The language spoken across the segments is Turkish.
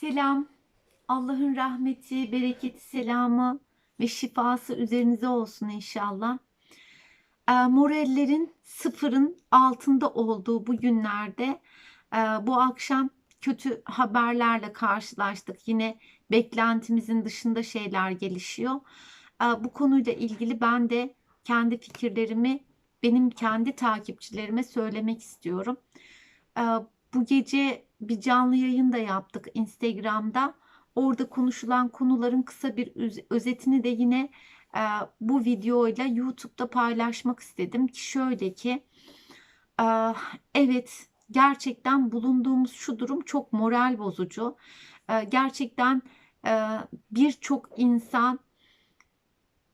Selam. Allah'ın rahmeti, bereketi, selamı ve şifası üzerinize olsun inşallah. E, morallerin sıfırın altında olduğu bu günlerde e, bu akşam kötü haberlerle karşılaştık. Yine beklentimizin dışında şeyler gelişiyor. E, bu konuyla ilgili ben de kendi fikirlerimi benim kendi takipçilerime söylemek istiyorum. E, bu gece bir canlı yayın da yaptık Instagram'da. Orada konuşulan konuların kısa bir öz- özetini de yine e, bu videoyla YouTube'da paylaşmak istedim ki şöyle ki e, evet gerçekten bulunduğumuz şu durum çok moral bozucu. E, gerçekten e, birçok insan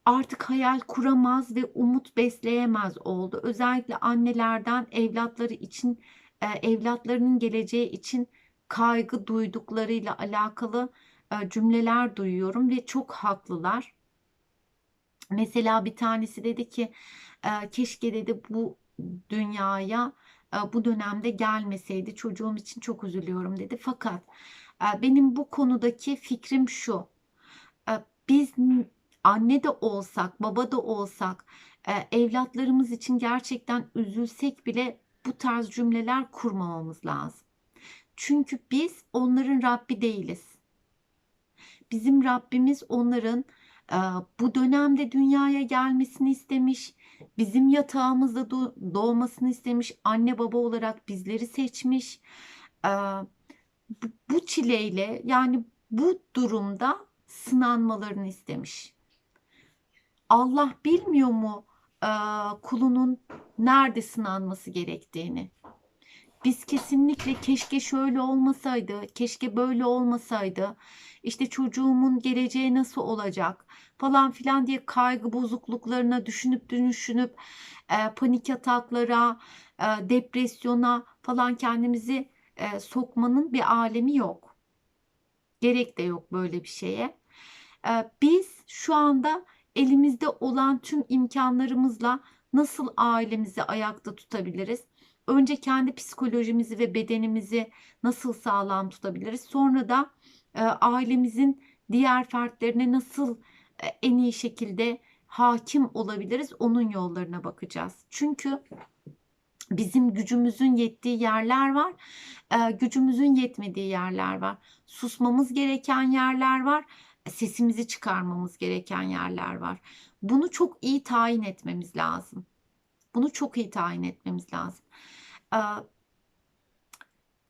artık hayal kuramaz ve umut besleyemez oldu. Özellikle annelerden evlatları için e, evlatlarının geleceği için kaygı duyduklarıyla alakalı e, cümleler duyuyorum ve çok haklılar. Mesela bir tanesi dedi ki e, keşke dedi bu dünyaya e, bu dönemde gelmeseydi çocuğum için çok üzülüyorum dedi. Fakat e, benim bu konudaki fikrim şu. E, biz anne de olsak, baba da olsak, e, evlatlarımız için gerçekten üzülsek bile bu tarz cümleler kurmamamız lazım. Çünkü biz onların Rabbi değiliz. Bizim Rabbimiz onların e, bu dönemde dünyaya gelmesini istemiş. Bizim yatağımızda do- doğmasını istemiş. Anne baba olarak bizleri seçmiş. E, bu, çileyle yani bu durumda sınanmalarını istemiş. Allah bilmiyor mu kulunun nerede sınanması gerektiğini? Biz kesinlikle keşke şöyle olmasaydı, keşke böyle olmasaydı, işte çocuğumun geleceği nasıl olacak falan filan diye kaygı bozukluklarına düşünüp düşünüp e, panik ataklara, e, depresyona falan kendimizi e, sokmanın bir alemi yok. Gerek de yok böyle bir şeye. E, biz şu anda elimizde olan tüm imkanlarımızla nasıl ailemizi ayakta tutabiliriz? Önce kendi psikolojimizi ve bedenimizi nasıl sağlam tutabiliriz? Sonra da e, ailemizin diğer fertlerine nasıl e, en iyi şekilde hakim olabiliriz? Onun yollarına bakacağız. Çünkü bizim gücümüzün yettiği yerler var, e, gücümüzün yetmediği yerler var. Susmamız gereken yerler var, sesimizi çıkarmamız gereken yerler var. Bunu çok iyi tayin etmemiz lazım. Bunu çok iyi tayin etmemiz lazım. Ee,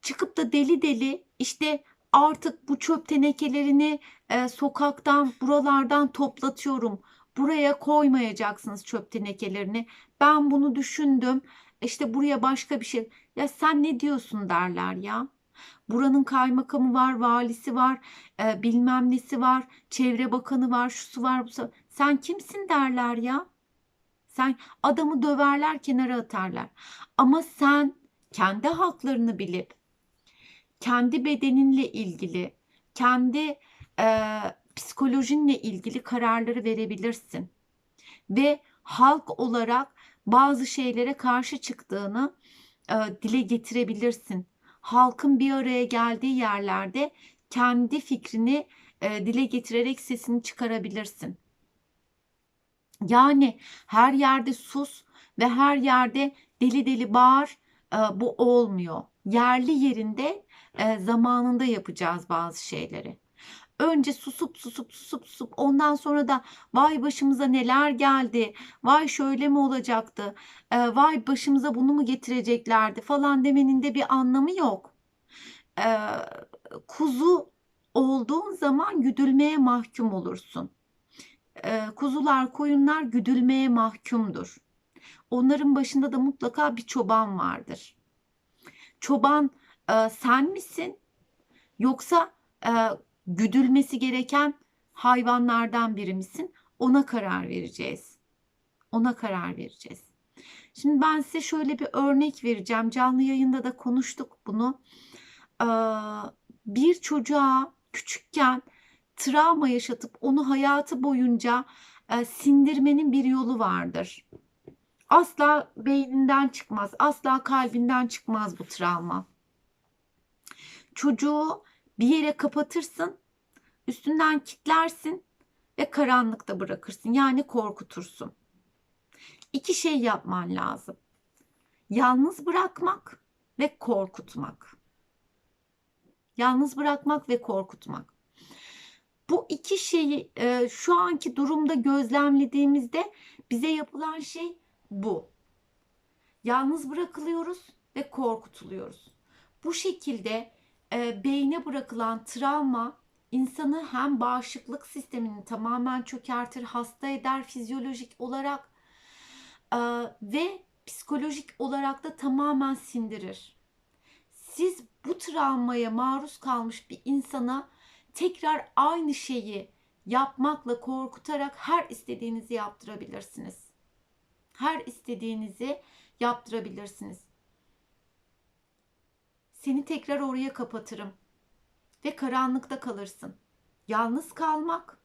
çıkıp da deli deli işte artık bu çöp tenekelerini e, sokaktan buralardan toplatıyorum. Buraya koymayacaksınız çöp tenekelerini. Ben bunu düşündüm. İşte buraya başka bir şey. Ya sen ne diyorsun derler ya. Buranın kaymakamı var, valisi var, e, bilmem nesi var, çevre bakanı var, şusu var, busu. Sen kimsin derler ya. Sen adamı döverler, kenara atarlar. Ama sen kendi haklarını bilip, kendi bedeninle ilgili, kendi e, psikolojinle ilgili kararları verebilirsin. Ve halk olarak bazı şeylere karşı çıktığını e, dile getirebilirsin. Halkın bir araya geldiği yerlerde kendi fikrini e, dile getirerek sesini çıkarabilirsin. Yani her yerde sus ve her yerde deli deli bağır e, bu olmuyor. Yerli yerinde e, zamanında yapacağız bazı şeyleri. Önce susup susup susup susup ondan sonra da vay başımıza neler geldi, vay şöyle mi olacaktı, e, vay başımıza bunu mu getireceklerdi falan demenin de bir anlamı yok. E, kuzu olduğun zaman güdülmeye mahkum olursun e, kuzular, koyunlar güdülmeye mahkumdur. Onların başında da mutlaka bir çoban vardır. Çoban e, sen misin? Yoksa e, güdülmesi gereken hayvanlardan biri misin? Ona karar vereceğiz. Ona karar vereceğiz. Şimdi ben size şöyle bir örnek vereceğim. Canlı yayında da konuştuk bunu. Ee, bir çocuğa küçükken travma yaşatıp onu hayatı boyunca e, sindirmenin bir yolu vardır. Asla beyninden çıkmaz, asla kalbinden çıkmaz bu travma. Çocuğu bir yere kapatırsın, üstünden kitlersin ve karanlıkta bırakırsın. Yani korkutursun. İki şey yapman lazım. Yalnız bırakmak ve korkutmak. Yalnız bırakmak ve korkutmak. Bu iki şeyi e, şu anki durumda gözlemlediğimizde bize yapılan şey bu. Yalnız bırakılıyoruz ve korkutuluyoruz. Bu şekilde e, beyne bırakılan travma insanı hem bağışıklık sistemini tamamen çökertir, hasta eder fizyolojik olarak e, ve psikolojik olarak da tamamen sindirir. Siz bu travmaya maruz kalmış bir insana tekrar aynı şeyi yapmakla korkutarak her istediğinizi yaptırabilirsiniz. Her istediğinizi yaptırabilirsiniz. Seni tekrar oraya kapatırım ve karanlıkta kalırsın. Yalnız kalmak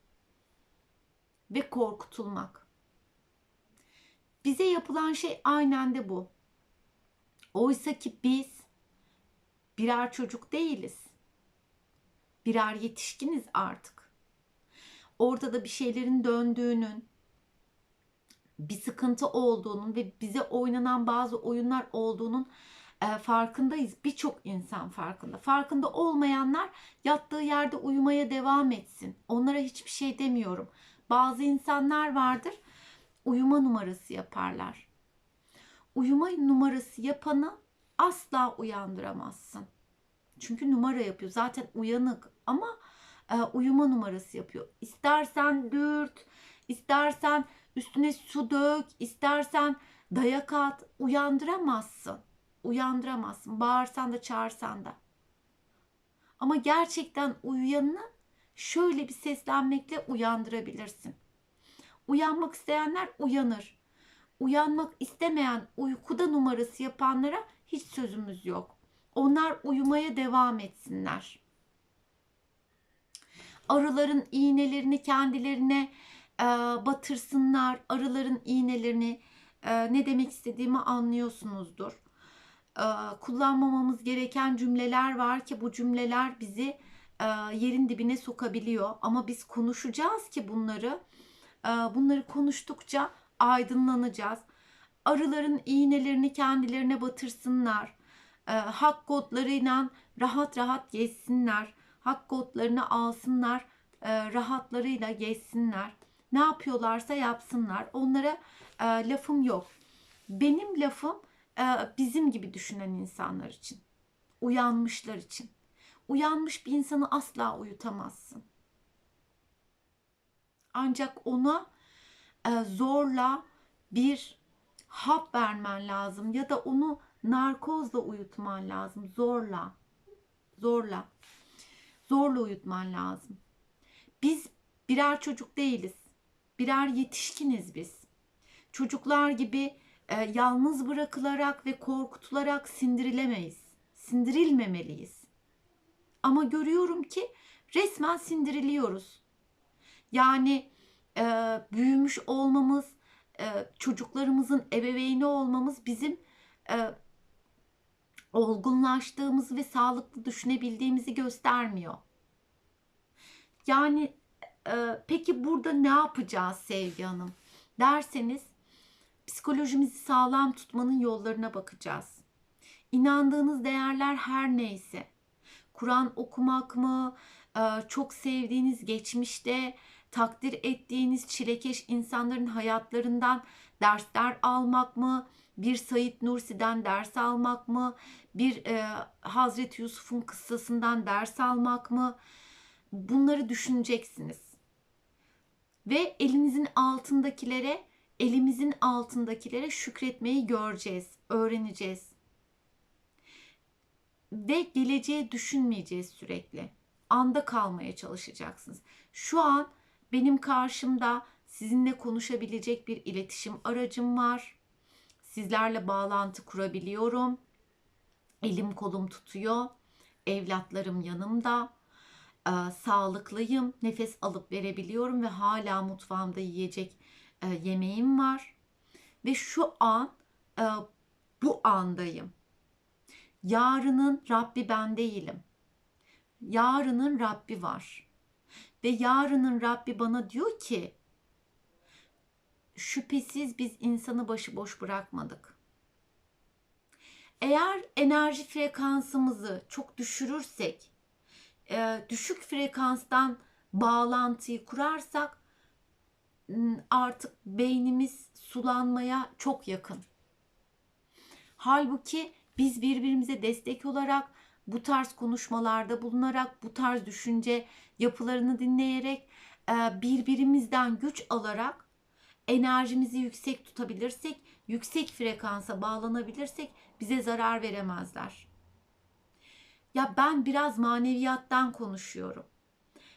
ve korkutulmak. Bize yapılan şey aynen de bu. Oysa ki biz birer çocuk değiliz. Birer yetişkiniz artık. Ortada bir şeylerin döndüğünün, bir sıkıntı olduğunun ve bize oynanan bazı oyunlar olduğunun e, farkındayız. Birçok insan farkında. Farkında olmayanlar yattığı yerde uyumaya devam etsin. Onlara hiçbir şey demiyorum. Bazı insanlar vardır uyuma numarası yaparlar. Uyuma numarası yapanı asla uyandıramazsın. Çünkü numara yapıyor. Zaten uyanık ama e, uyuma numarası yapıyor. İstersen dürt, istersen üstüne su dök, istersen dayak at, uyandıramazsın. Uyandıramazsın. Bağırsan da çağırsan da. Ama gerçekten uyuyanını şöyle bir seslenmekle uyandırabilirsin. Uyanmak isteyenler uyanır. Uyanmak istemeyen uykuda numarası yapanlara hiç sözümüz yok. Onlar uyumaya devam etsinler. Arıların iğnelerini kendilerine e, batırsınlar. Arıların iğnelerini e, ne demek istediğimi anlıyorsunuzdur. E, kullanmamamız gereken cümleler var ki bu cümleler bizi e, yerin dibine sokabiliyor. Ama biz konuşacağız ki bunları. E, bunları konuştukça aydınlanacağız. Arıların iğnelerini kendilerine batırsınlar. Hak kodlarıyla rahat rahat geçsinler. Hak kodlarını alsınlar. Rahatlarıyla geçsinler. Ne yapıyorlarsa yapsınlar. Onlara lafım yok. Benim lafım bizim gibi düşünen insanlar için. Uyanmışlar için. Uyanmış bir insanı asla uyutamazsın. Ancak ona e, zorla bir hap vermen lazım ya da onu narkozla uyutman lazım. Zorla. Zorla. Zorla uyutman lazım. Biz birer çocuk değiliz. Birer yetişkiniz biz. Çocuklar gibi e, yalnız bırakılarak ve korkutularak sindirilemeyiz. Sindirilmemeliyiz. Ama görüyorum ki resmen sindiriliyoruz. Yani e, büyümüş olmamız, e, çocuklarımızın ebeveyni olmamız bizim e, olgunlaştığımızı ve sağlıklı düşünebildiğimizi göstermiyor. Yani e, peki burada ne yapacağız Sevgi Hanım derseniz psikolojimizi sağlam tutmanın yollarına bakacağız. İnandığınız değerler her neyse, Kur'an okumak mı, e, çok sevdiğiniz geçmişte takdir ettiğiniz çilekeş insanların hayatlarından dersler almak mı, bir Said Nursi'den ders almak mı, bir e, Hazreti Yusuf'un kıssasından ders almak mı? Bunları düşüneceksiniz. Ve elinizin altındakilere, elimizin altındakilere şükretmeyi göreceğiz, öğreneceğiz. Ve geleceğe düşünmeyeceğiz sürekli. Anda kalmaya çalışacaksınız. Şu an benim karşımda sizinle konuşabilecek bir iletişim aracım var. Sizlerle bağlantı kurabiliyorum. Elim kolum tutuyor. Evlatlarım yanımda. Ee, sağlıklıyım. Nefes alıp verebiliyorum ve hala mutfağımda yiyecek e, yemeğim var. Ve şu an e, bu andayım. Yarının Rabbi ben değilim. yarının Rabbi var. Ve yarının Rabbi bana diyor ki şüphesiz biz insanı başıboş bırakmadık. Eğer enerji frekansımızı çok düşürürsek, e, düşük frekanstan bağlantıyı kurarsak artık beynimiz sulanmaya çok yakın. Halbuki biz birbirimize destek olarak bu tarz konuşmalarda bulunarak, bu tarz düşünce yapılarını dinleyerek, e, birbirimizden güç alarak enerjimizi yüksek tutabilirsek, yüksek frekansa bağlanabilirsek bize zarar veremezler. Ya ben biraz maneviyattan konuşuyorum.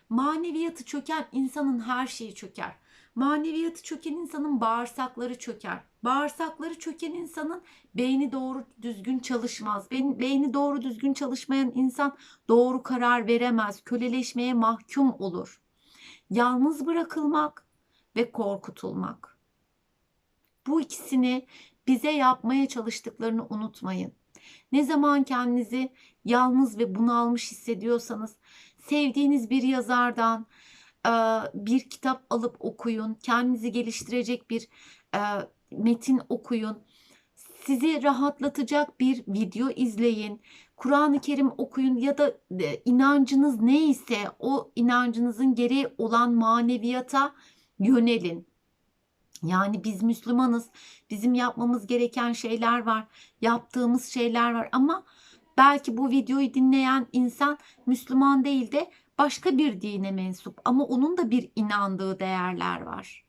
Maneviyatı çöken insanın her şeyi çöker. Maneviyatı çöken insanın bağırsakları çöker. Bağırsakları çöken insanın beyni doğru düzgün çalışmaz. Beyni doğru düzgün çalışmayan insan doğru karar veremez. Köleleşmeye mahkum olur. Yalnız bırakılmak ve korkutulmak. Bu ikisini bize yapmaya çalıştıklarını unutmayın. Ne zaman kendinizi yalnız ve bunalmış hissediyorsanız sevdiğiniz bir yazardan bir kitap alıp okuyun. Kendinizi geliştirecek bir metin okuyun. Sizi rahatlatacak bir video izleyin. Kur'an-ı Kerim okuyun ya da inancınız neyse o inancınızın gereği olan maneviyata yönelin. Yani biz Müslümanız. Bizim yapmamız gereken şeyler var. Yaptığımız şeyler var ama belki bu videoyu dinleyen insan Müslüman değil de başka bir dine mensup ama onun da bir inandığı değerler var.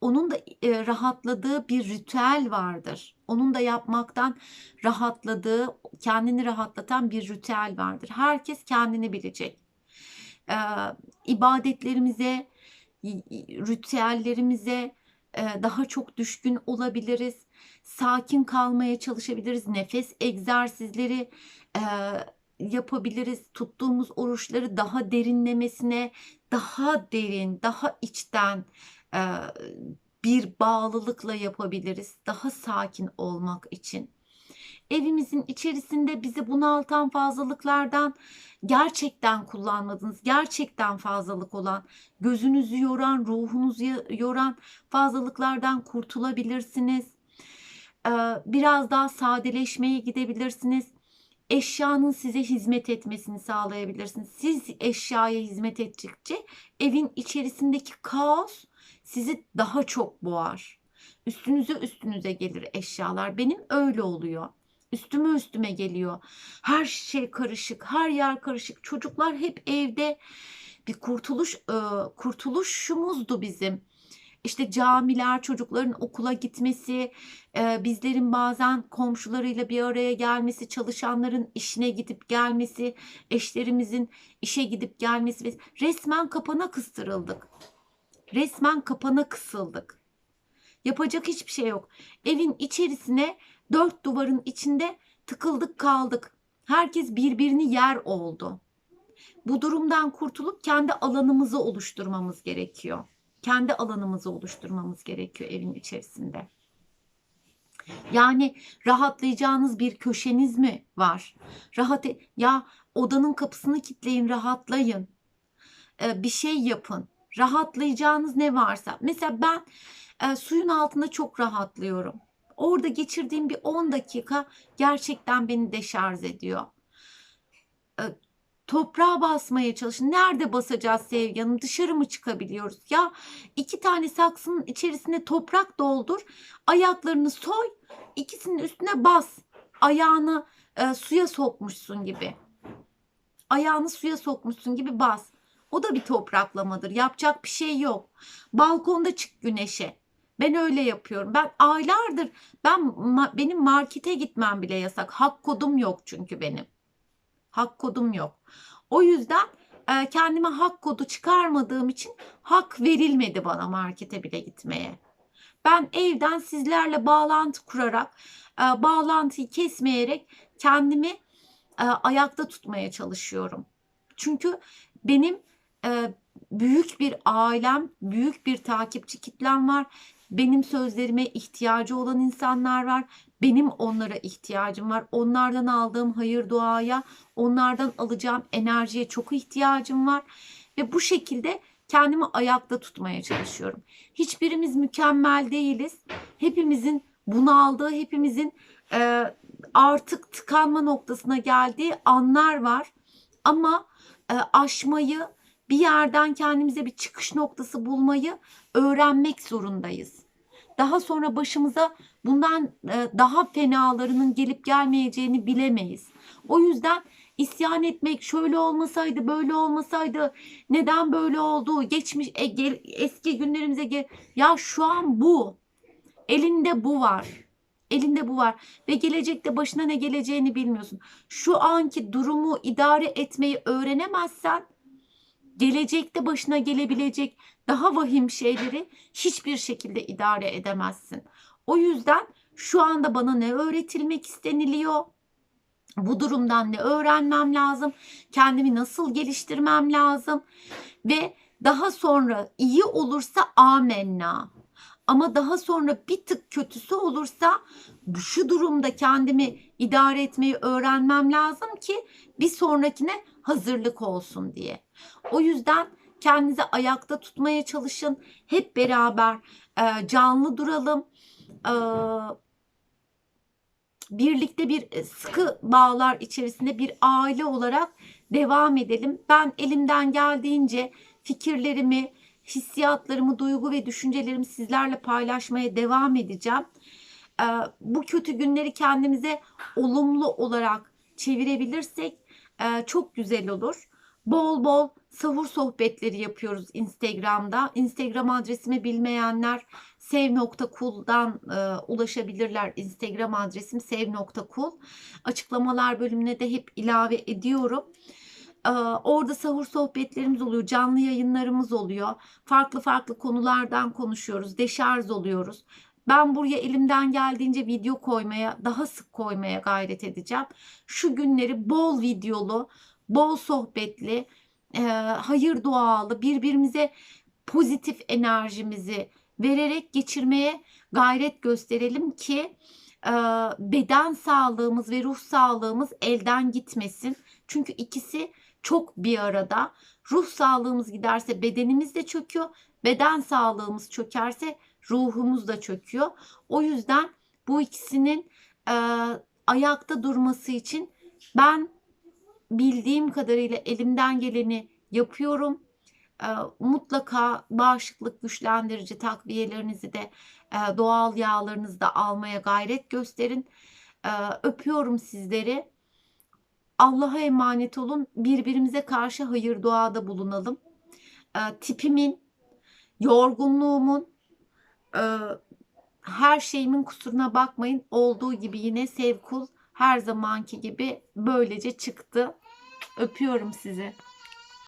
Onun da e, rahatladığı bir ritüel vardır. Onun da yapmaktan rahatladığı, kendini rahatlatan bir ritüel vardır. Herkes kendini bilecek. Ee, ibadetlerimize, ritüellerimize e, daha çok düşkün olabiliriz. Sakin kalmaya çalışabiliriz. Nefes egzersizleri e, yapabiliriz. Tuttuğumuz oruçları daha derinlemesine, daha derin, daha içten e, bir bağlılıkla yapabiliriz. Daha sakin olmak için. Evimizin içerisinde bizi bunaltan fazlalıklardan gerçekten kullanmadığınız, gerçekten fazlalık olan, gözünüzü yoran, ruhunuzu yoran fazlalıklardan kurtulabilirsiniz. Biraz daha sadeleşmeye gidebilirsiniz eşyanın size hizmet etmesini sağlayabilirsiniz. Siz eşyaya hizmet ettikçe evin içerisindeki kaos sizi daha çok boğar. Üstünüze üstünüze gelir eşyalar. Benim öyle oluyor. Üstüme üstüme geliyor. Her şey karışık, her yer karışık. Çocuklar hep evde. Bir kurtuluş kurtuluşumuzdu bizim işte camiler, çocukların okula gitmesi, e, bizlerin bazen komşularıyla bir araya gelmesi, çalışanların işine gidip gelmesi, eşlerimizin işe gidip gelmesi resmen kapana kıstırıldık. Resmen kapana kısıldık. Yapacak hiçbir şey yok. Evin içerisine dört duvarın içinde tıkıldık kaldık. Herkes birbirini yer oldu. Bu durumdan kurtulup kendi alanımızı oluşturmamız gerekiyor kendi alanımızı oluşturmamız gerekiyor evin içerisinde. Yani rahatlayacağınız bir köşeniz mi var? Rahat e ya odanın kapısını kilitleyin, rahatlayın. Ee, bir şey yapın. Rahatlayacağınız ne varsa. Mesela ben e, suyun altında çok rahatlıyorum. Orada geçirdiğim bir 10 dakika gerçekten beni deşarj ediyor. Ee, toprağa basmaya çalışın. Nerede basacağız Sevgi Hanım? Dışarı mı çıkabiliyoruz? Ya iki tane saksının içerisine toprak doldur. Ayaklarını soy. ikisinin üstüne bas. Ayağını e, suya sokmuşsun gibi. Ayağını suya sokmuşsun gibi bas. O da bir topraklamadır. Yapacak bir şey yok. Balkonda çık güneşe. Ben öyle yapıyorum. Ben aylardır ben benim markete gitmem bile yasak. Hak kodum yok çünkü benim. Hak kodum yok. O yüzden e, kendime hak kodu çıkarmadığım için hak verilmedi bana markete bile gitmeye. Ben evden sizlerle bağlantı kurarak, e, bağlantıyı kesmeyerek kendimi e, ayakta tutmaya çalışıyorum. Çünkü benim büyük bir ailem, büyük bir takipçi kitlem var. Benim sözlerime ihtiyacı olan insanlar var. Benim onlara ihtiyacım var. Onlardan aldığım hayır duaya, onlardan alacağım enerjiye çok ihtiyacım var. Ve bu şekilde kendimi ayakta tutmaya çalışıyorum. Hiçbirimiz mükemmel değiliz. Hepimizin bunaldığı, hepimizin e, artık tıkanma noktasına geldiği anlar var. Ama e, aşmayı, bir yerden kendimize bir çıkış noktası bulmayı öğrenmek zorundayız. Daha sonra başımıza bundan e, daha fenalarının gelip gelmeyeceğini bilemeyiz. O yüzden isyan etmek şöyle olmasaydı böyle olmasaydı neden böyle oldu? Geçmiş e, gel- eski günlerimize gel ya şu an bu. Elinde bu var. Elinde bu var. Ve gelecekte başına ne geleceğini bilmiyorsun. Şu anki durumu idare etmeyi öğrenemezsen gelecekte başına gelebilecek daha vahim şeyleri hiçbir şekilde idare edemezsin. O yüzden şu anda bana ne öğretilmek isteniliyor? Bu durumdan ne öğrenmem lazım? Kendimi nasıl geliştirmem lazım? Ve daha sonra iyi olursa amenna. Ama daha sonra bir tık kötüsü olursa şu durumda kendimi idare etmeyi öğrenmem lazım ki bir sonrakine hazırlık olsun diye. O yüzden kendinizi ayakta tutmaya çalışın. Hep beraber e, canlı duralım. E, birlikte bir sıkı bağlar içerisinde bir aile olarak devam edelim. Ben elimden geldiğince fikirlerimi, hissiyatlarımı, duygu ve düşüncelerimi sizlerle paylaşmaya devam edeceğim. E, bu kötü günleri kendimize olumlu olarak çevirebilirsek e, çok güzel olur. Bol bol sahur sohbetleri yapıyoruz Instagram'da. Instagram adresimi bilmeyenler sev.kul'dan e, ulaşabilirler. Instagram adresim sev.kul. Açıklamalar bölümüne de hep ilave ediyorum. E, orada sahur sohbetlerimiz oluyor, canlı yayınlarımız oluyor. Farklı farklı konulardan konuşuyoruz, deşarj oluyoruz. Ben buraya elimden geldiğince video koymaya, daha sık koymaya gayret edeceğim. Şu günleri bol videolu, bol sohbetli, e, hayır dualı, birbirimize pozitif enerjimizi vererek geçirmeye gayret gösterelim ki e, beden sağlığımız ve ruh sağlığımız elden gitmesin. Çünkü ikisi çok bir arada. Ruh sağlığımız giderse bedenimiz de çöküyor. Beden sağlığımız çökerse ruhumuz da çöküyor. O yüzden bu ikisinin e, ayakta durması için ben bildiğim kadarıyla elimden geleni yapıyorum. E, mutlaka bağışıklık güçlendirici takviyelerinizi de e, doğal yağlarınızı da almaya gayret gösterin. E, öpüyorum sizleri. Allah'a emanet olun. Birbirimize karşı hayır duada bulunalım. E, tipimin, yorgunluğumun, e, her şeyimin kusuruna bakmayın. Olduğu gibi yine sevkul her zamanki gibi böylece çıktı. Öpüyorum sizi.